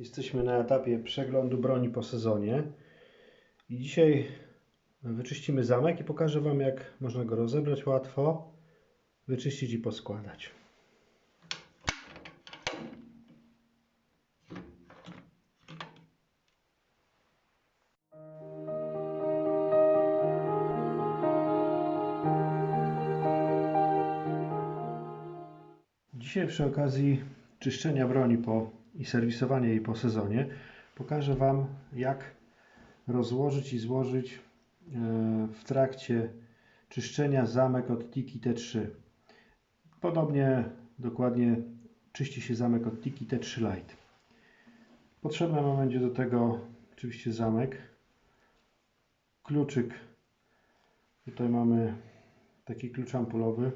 Jesteśmy na etapie przeglądu broni po sezonie i dzisiaj wyczyścimy zamek i pokażę Wam jak można go rozebrać łatwo, wyczyścić i poskładać. Dzisiaj przy okazji czyszczenia broni po, i serwisowania jej po sezonie pokażę Wam jak rozłożyć i złożyć e, w trakcie czyszczenia zamek od Tiki T3. Podobnie dokładnie czyści się zamek od Tiki T3 Lite. Potrzebny nam będzie do tego oczywiście zamek, kluczyk. Tutaj mamy taki klucz ampulowy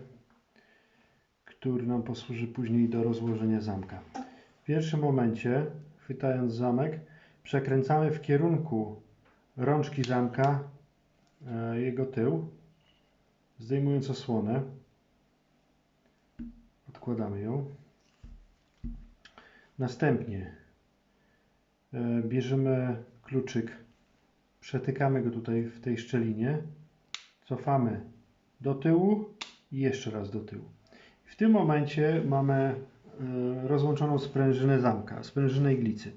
który nam posłuży później do rozłożenia zamka. W pierwszym momencie, chwytając zamek, przekręcamy w kierunku rączki zamka e, jego tył, zdejmując osłonę. Odkładamy ją. Następnie e, bierzemy kluczyk, przetykamy go tutaj w tej szczelinie, cofamy do tyłu i jeszcze raz do tyłu. W tym momencie mamy rozłączoną sprężynę zamka, sprężynę iglicy.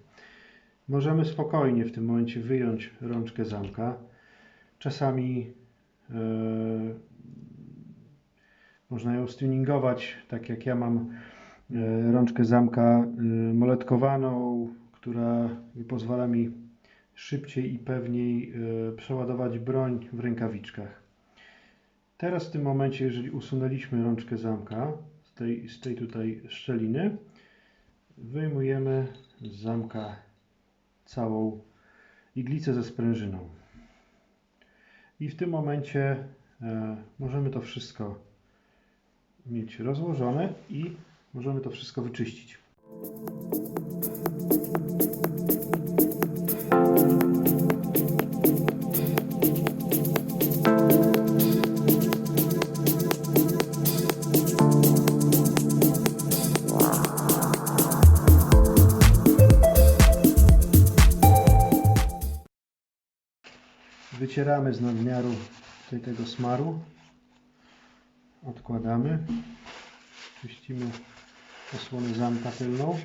Możemy spokojnie w tym momencie wyjąć rączkę zamka. Czasami e, można ją stuningować, tak jak ja mam e, rączkę zamka moletkowaną, która pozwala mi szybciej i pewniej przeładować broń w rękawiczkach. Teraz w tym momencie, jeżeli usunęliśmy rączkę zamka tej, z tej tutaj szczeliny, wyjmujemy z zamka całą iglicę ze sprężyną. I w tym momencie e, możemy to wszystko mieć rozłożone i możemy to wszystko wyczyścić. Wycieramy z nadmiaru tego smaru. Odkładamy. Czyścimy osłonę zamka tylną.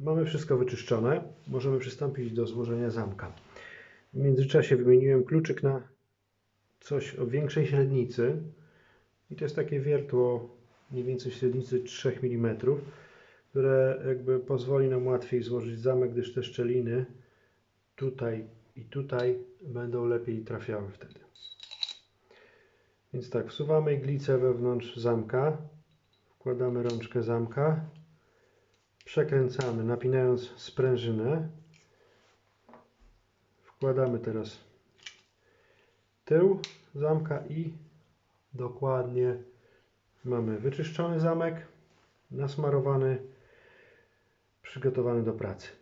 Mamy wszystko wyczyszczone. Możemy przystąpić do złożenia zamka. W międzyczasie wymieniłem kluczyk na coś o większej średnicy. I to jest takie wiertło mniej więcej średnicy 3 mm które jakby pozwoli nam łatwiej złożyć zamek, gdyż te szczeliny tutaj i tutaj będą lepiej trafiały wtedy. Więc tak, wsuwamy iglicę wewnątrz zamka, wkładamy rączkę zamka, przekręcamy, napinając sprężynę. Wkładamy teraz tył zamka i dokładnie mamy wyczyszczony zamek, nasmarowany przygotowany do pracy.